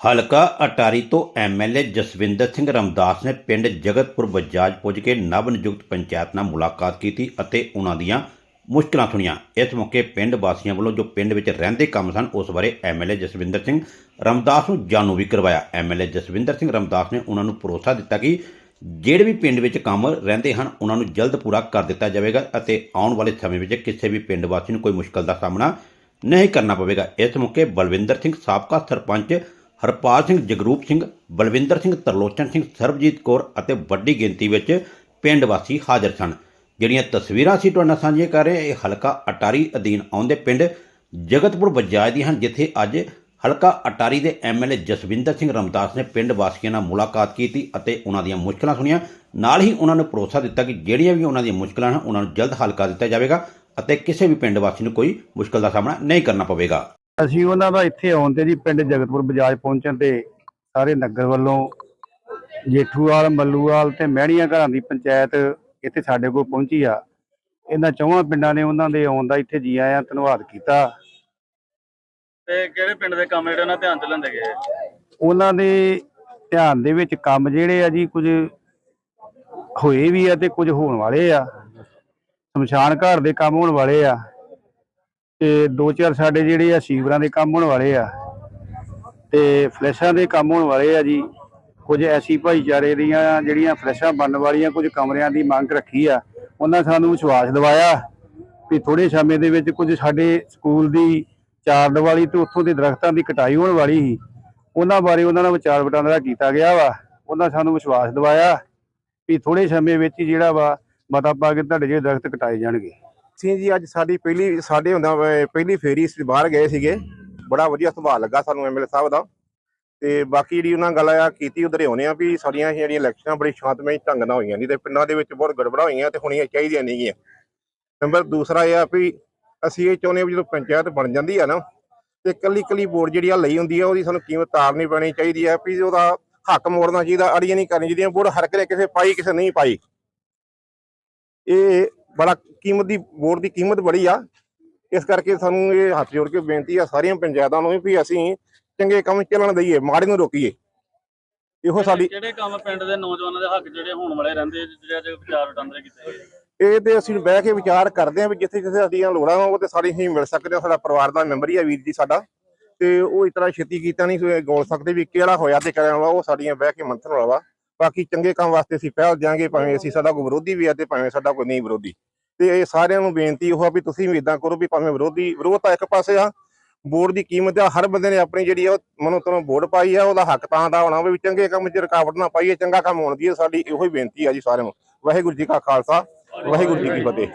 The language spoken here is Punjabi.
ਹਲਕਾ ਅਟਾਰੀ ਤੋਂ ਐਮਐਲਏ ਜਸਵਿੰਦਰ ਸਿੰਘ ਰਮਦਾਸ ਨੇ ਪਿੰਡ ਜਗਤਪੁਰ ਬਜਾਜ ਪੁੱਜ ਕੇ ਨਵ ਨਿਯੁਕਤ ਪੰਚਾਇਤ ਨਾਲ ਮੁਲਾਕਾਤ ਕੀਤੀ ਅਤੇ ਉਹਨਾਂ ਦੀਆਂ ਮੁਸ਼ਕਲਾਂ ਸੁਣੀਆਂ। ਇਸ ਮੌਕੇ ਪਿੰਡ ਵਾਸੀਆਂ ਵੱਲੋਂ ਜੋ ਪਿੰਡ ਵਿੱਚ ਰਹਿੰਦੇ ਕੰਮ ਸਨ, ਉਸ ਬਾਰੇ ਐਮਐਲਏ ਜਸਵਿੰਦਰ ਸਿੰਘ ਰਮਦਾਸ ਨੂੰ ਜਾਣੂ ਵੀ ਕਰਵਾਇਆ। ਐਮਐਲਏ ਜਸਵਿੰਦਰ ਸਿੰਘ ਰਮਦਾਸ ਨੇ ਉਹਨਾਂ ਨੂੰ ਭਰੋਸਾ ਦਿੱਤਾ ਕਿ ਜਿਹੜੇ ਵੀ ਪਿੰਡ ਵਿੱਚ ਕੰਮ ਰਹਿੰਦੇ ਹਨ, ਉਹਨਾਂ ਨੂੰ ਜਲਦ ਪੂਰਾ ਕਰ ਦਿੱਤਾ ਜਾਵੇਗਾ ਅਤੇ ਆਉਣ ਵਾਲੇ ਸਮੇਂ ਵਿੱਚ ਕਿਸੇ ਵੀ ਪਿੰਡ ਵਾਸੀ ਨੂੰ ਕੋਈ ਮੁਸ਼ਕਲ ਦਾ ਸਾਹਮਣਾ ਨਹੀਂ ਕਰਨਾ ਪਵੇਗਾ। ਇਸ ਮੌਕੇ ਬਲਵਿੰਦਰ ਸਿੰਘ ਸਾਬਕਾ ਸਰਪੰਚ ਹਰਪਾਲ ਸਿੰਘ, ਜਗਰੂਪ ਸਿੰਘ, ਬਲਵਿੰਦਰ ਸਿੰਘ, ਤਰਲੋਚਨ ਸਿੰਘ, ਸਰਬਜੀਤ ਕੌਰ ਅਤੇ ਵੱਡੀ ਗਿਣਤੀ ਵਿੱਚ ਪਿੰਡ ਵਾਸੀ ਹਾਜ਼ਰ ਸਨ। ਜਿਹੜੀਆਂ ਤਸਵੀਰਾਂ ਅਸੀਂ ਤੁਹਾਡੇ ਨਾਲ ਸਾਂਝੀਆਂ ਕਰ ਰਹੇ ਇਹ ਹਲਕਾ ਅਟਾਰੀ ਅਧੀਨ ਆਉਂਦੇ ਪਿੰਡ ਜਗਤਪੁਰ ਬਜਾਜ ਦੀਆਂ ਹਨ, ਜਿੱਥੇ ਅੱਜ ਹਲਕਾ ਅਟਾਰੀ ਦੇ ਐਮਐਲਏ ਜਸਵਿੰਦਰ ਸਿੰਘ ਰਮਦਾਸ ਨੇ ਪਿੰਡ ਵਾਸੀਆਂ ਨਾਲ ਮੁਲਾਕਾਤ ਕੀਤੀ ਅਤੇ ਉਹਨਾਂ ਦੀਆਂ ਮੁਸ਼ਕਲਾਂ ਸੁਣੀਆਂ। ਨਾਲ ਹੀ ਉਹਨਾਂ ਨੂੰ ਭਰੋਸਾ ਦਿੱਤਾ ਕਿ ਜਿਹੜੀਆਂ ਵੀ ਉਹਨਾਂ ਦੀਆਂ ਮੁਸ਼ਕਲਾਂ ਹਨ, ਉਹਨਾਂ ਨੂੰ ਜਲਦ ਹੱਲ ਕਰ ਦਿੱਤਾ ਜਾਵੇਗਾ ਅਤੇ ਕਿਸੇ ਵੀ ਪਿੰਡ ਵਾਸੀ ਨੂੰ ਕੋਈ ਮੁਸ਼ਕਲ ਦਾ ਸਾਹਮਣਾ ਨਹੀਂ ਕਰਨਾ ਪਵੇਗਾ। ਅਸੀਂ ਉਹਨਾਂ ਦਾ ਇੱਥੇ ਆਉਣ ਤੇ ਜੀ ਪਿੰਡ ਜਗਤਪੁਰ ਬਜਾਜ ਪਹੁੰਚਣ ਤੇ ਸਾਰੇ ਨਗਰ ਵੱਲੋਂ ਜੇਠੂਵਾਲ ਮੱਲੂਵਾਲ ਤੇ ਮਹਿਣੀਆਂ ਘਰਾਂ ਦੀ ਪੰਚਾਇਤ ਇੱਥੇ ਸਾਡੇ ਕੋਲ ਪਹੁੰਚੀ ਆ। ਇਹਨਾਂ ਚੌਹਾਂ ਪਿੰਡਾਂ ਨੇ ਉਹਨਾਂ ਦੇ ਆਉਣ ਦਾ ਇੱਥੇ ਜੀ ਆਇਆਂ ਧੰਨਵਾਦ ਕੀਤਾ। ਤੇ ਕਿਹੜੇ ਪਿੰਡ ਦੇ ਕੰਮ ਜਿਹੜੇ ਉਹਨਾਂ ਧਿਆਨ ਚ ਲੈਂਦੇ ਗਏ? ਉਹਨਾਂ ਦੇ ਧਿਆਨ ਦੇ ਵਿੱਚ ਕੰਮ ਜਿਹੜੇ ਆ ਜੀ ਕੁਝ ਹੋਏ ਵੀ ਆ ਤੇ ਕੁਝ ਹੋਣ ਵਾਲੇ ਆ। ਸ਼ਮਸ਼ਾਨ ਘਾਟ ਦੇ ਕੰਮ ਹੋਣ ਵਾਲੇ ਆ। ਤੇ ਦੋ ਚਾਰ ਸਾਡੇ ਜਿਹੜੇ ਆ ਸੀਵਰਾਂ ਦੇ ਕੰਮ ਹੋਣ ਵਾਲੇ ਆ ਤੇ ਫਲੈਸ਼ਾਂ ਦੇ ਕੰਮ ਹੋਣ ਵਾਲੇ ਆ ਜੀ, ਕੁਝ ਐਸੀ ਭਾਈਚਾਰੇ ਦੀਆਂ ਜਿਹੜੀਆਂ ਫਲੈਸ਼ਾਂ ਬਣਨ ਵਾਲੀਆਂ ਕੁਝ ਕਮਰਿਆਂ ਦੀ ਮੰਗ ਰੱਖੀ ਆ, ਉਹਨਾਂ ਸਾਨੂੰ ਵਿਸ਼ਵਾਸ ਦਿਵਾਇਆ ਵੀ ਥੋੜੇ ਸਮੇਂ ਦੇ ਵਿੱਚ ਕੁਝ ਸਾਡੇ ਸਕੂਲ ਦੀ ਚਾਰ ਦੀਵਾਲੀ ਤੇ ਉੱਥੋਂ ਦੇ ਦਰਖਤਾਂ ਦੀ ਕਟਾਈ ਹੋਣ ਵਾਲੀ ਸੀ। ਉਹਨਾਂ ਬਾਰੇ ਉਹਨਾਂ ਨਾਲ ਵਿਚਾਰ ਵਟਾਂਦਰਾ ਕੀਤਾ ਗਿਆ ਵਾ, ਉਹਨਾਂ ਸਾਨੂੰ ਵਿਸ਼ਵਾਸ ਦਿਵਾਇਆ ਵੀ ਥੋੜੇ ਸਮੇਂ ਵਿੱਚ ਹੀ ਜਿਹੜਾ ਵਾ ਮਤਾ ਪਾ ਕੇ ਤੁਹਾਡੇ ਜਿਹੜੇ ਦਰਖਤ ਕਟਾਏ ਜਾਣਗੇ। ਅਸੀਂ ਜੀ, ਅੱਜ ਸਾਡੀ ਪਹਿਲੀ, ਸਾਡੇ ਹੁੰਦਾ ਪਹਿਲੀ ਫੇਰੀ ਅਸੀਂ ਬਾਹਰ ਗਏ ਸੀਗੇ। ਬੜਾ ਵਧੀਆ ਸੁਭਾਅ ਲੱਗਾ ਸਾਨੂੰ ਐਮਐਲਏ ਸਾਹਿਬ ਦਾ। ਤੇ ਬਾਕੀ ਜਿਹੜੀ ਉਹਨਾਂ ਗੱਲ ਆ, ਕੀਤੀ ਉਧਰ ਆਉਨੇ ਆ ਵੀ ਸਾਡੀਆਂ ਜਿਹੜੀਆਂ ਇਲੈਕਸ਼ਨਾਂ ਬੜੀ ਸ਼ਾਂਤਮਈ ਢੰਗ ਨਾਲ ਹੋਈਆਂ ਨਹੀਂ ਤੇ ਪਿੰਡਾਂ ਦੇ ਵਿੱਚ ਬਹੁਤ ਗੜਬੜਾਂ ਹੋਈਆਂ ਤੇ ਹੋਣੀਆਂ ਚਾਹੀਦੀਆਂ ਨਹੀਂ ਗੀਆਂ। ਨੰਬਰ ਦੂਸਰਾ ਇਹ ਆ ਵੀ ਅਸੀਂ ਇਹ ਚਾਹੁੰਦੇ ਹਾਂ ਵੀ ਜਦੋਂ ਪੰਚਾਇਤ ਬਣ ਜਾਂਦੀ ਆ ਨਾ, ਤੇ ਕੱਲੀ ਕੱਲੀ ਵੋਟ ਜਿਹੜੀ ਆ ਲਈ ਹੁੰਦੀ ਆ, ਉਹਦੀ ਸਾਨੂੰ ਕੀਮਤ ਤਾਰਨੀ ਪੈਣੀ ਚਾਹੀਦੀ ਆ ਵੀ ਉਹਦਾ ਹੱਕ ਮੋੜਨਾ ਚਾਹੀਦਾ ਅੜੀਆਂ ਨਹੀਂ ਕਰਨੀ ਚਾਹੀਦੀਆਂ ਵੋਟ ਹਰ ਕਰੇ ਕਿਸੇ ਪਾਈ, ਕਿਸੇ ਨਹੀਂ ਪਾਈ। ਇਹ ਬੜਾ ਕੀਮਤ ਦੀ ਵੋਟ ਦੀ ਕੀਮਤ ਬੜੀ ਆ। ਇਸ ਕਰਕੇ ਸਾਨੂੰ ਇਹ ਹੱਥ ਜੋੜ ਕੇ ਬੇਨਤੀ ਆ ਸਾਰੀਆਂ ਪੰਚਾਇਤਾਂ ਨੂੰ ਵੀ ਅਸੀਂ ਚੰਗੇ ਕੰਮ ਚੱਲਣ ਦਈਏ ਮਾੜੇ ਨੂੰ ਰੋਕੀਏ। ਇਹੋ ਸਾਡੀ ਕਿਹੜੇ ਕੰਮ ਪਿੰਡ ਦੇ ਨੌਜਵਾਨਾਂ ਦੇ ਹੱਕ ਜਿਹੜੇ ਹੋਣ ਵਾਲੇ ਰਹਿੰਦੇ ਜਿਹੜੇ ਅੱਜ ਵਿਚਾਰ ਵਟਾਂਦਰੇ ਕੀਤੇ ਇਹ ਤੇ ਅਸੀਂ ਬਹਿ ਕੇ ਵਿਚਾਰ ਕਰਦੇ ਆ ਵੀ ਜਿੱਥੇ ਜਿੱਥੇ ਸਾਡੀਆਂ ਲੋੜਾਂ ਉਹ ਤੇ ਸਾਰੀ ਅਸੀਂ ਮਿਲ ਸਕਦੇ ਹਾਂ ਸਾਡਾ ਪਰਿਵਾਰ ਦਾ ਮੈਂਬਰ ਹੀ ਆ ਵੀਰ ਜੀ ਸਾਡਾ। ਤੇ ਉਹ ਇਸ ਤਰ੍ਹਾਂ ਛੇਤੀ ਕੀਤਾ ਨਹੀਂ ਗੋਲ ਸਕਦੇ ਵੀ ਕਿਹੜਾ ਹੋਇਆ ਤੇ ਕਿਹੜਾ ਵਾ ਉਹ ਸਾਡੀਆਂ ਬਹਿ ਕੇ ਮੰਥਨ ਵਾਲਾ ਵਾ। ਬਾਕੀ ਚੰਗੇ ਕੰਮ ਵਾਸਤੇ ਅਸੀਂ ਪਹਿਲ ਦਿਆਂਗੇ ਭਾਵੇਂ ਅਸੀਂ ਸਾਡਾ ਕੋਈ ਵਿਰੋਧੀ ਵੀ ਆ ਤੇ ਭਾਵੇਂ ਸਾਡਾ ਕੋਈ ਨਹੀਂ ਵਿਰੋਧੀ। ਤੇ ਇਹ ਸਾਰਿਆਂ ਨੂੰ ਬੇਨਤੀ ਉਹ ਆ ਵੀ ਤੁਸੀਂ ਵੀ ਇਦਾਂ ਕਰੋ ਵੀ ਭਾਵੇਂ ਵਿਰੋਧੀ, ਵਿਰੋਧ ਤਾਂ ਇੱਕ ਪਾਸੇ ਆ ਵੋਟ ਦੀ ਕੀਮਤ ਆ, ਹਰ ਬੰਦੇ ਨੇ ਆਪਣੀ ਜਿਹੜੀ ਆ ਉਹ ਮਨੋਂ ਤੋਂ ਵੋਟ ਪਾਈ ਆ, ਉਹਦਾ ਹੱਕ ਤਾਂ ਦਾ ਹੋਣਾ ਵੀ ਚੰਗੇ ਕੰਮ 'ਚ ਰੁਕਾਵਟ ਨਾ ਪਾਈਏ, ਚੰਗਾ ਕੰਮ ਹੋਣ ਦੀ ਸਾਡੀ ਇਹੋ ਹੀ ਬੇਨਤੀ ਆ ਜੀ ਸਾਰਿਆਂ ਨੂੰ। ਵਾਹਿਗੁਰੂ ਜੀ ਕਾ ਖਾਲਸਾ, ਵਾਹਿਗੁਰੂ ਜੀ ਕੀ ਫਤਿਹ।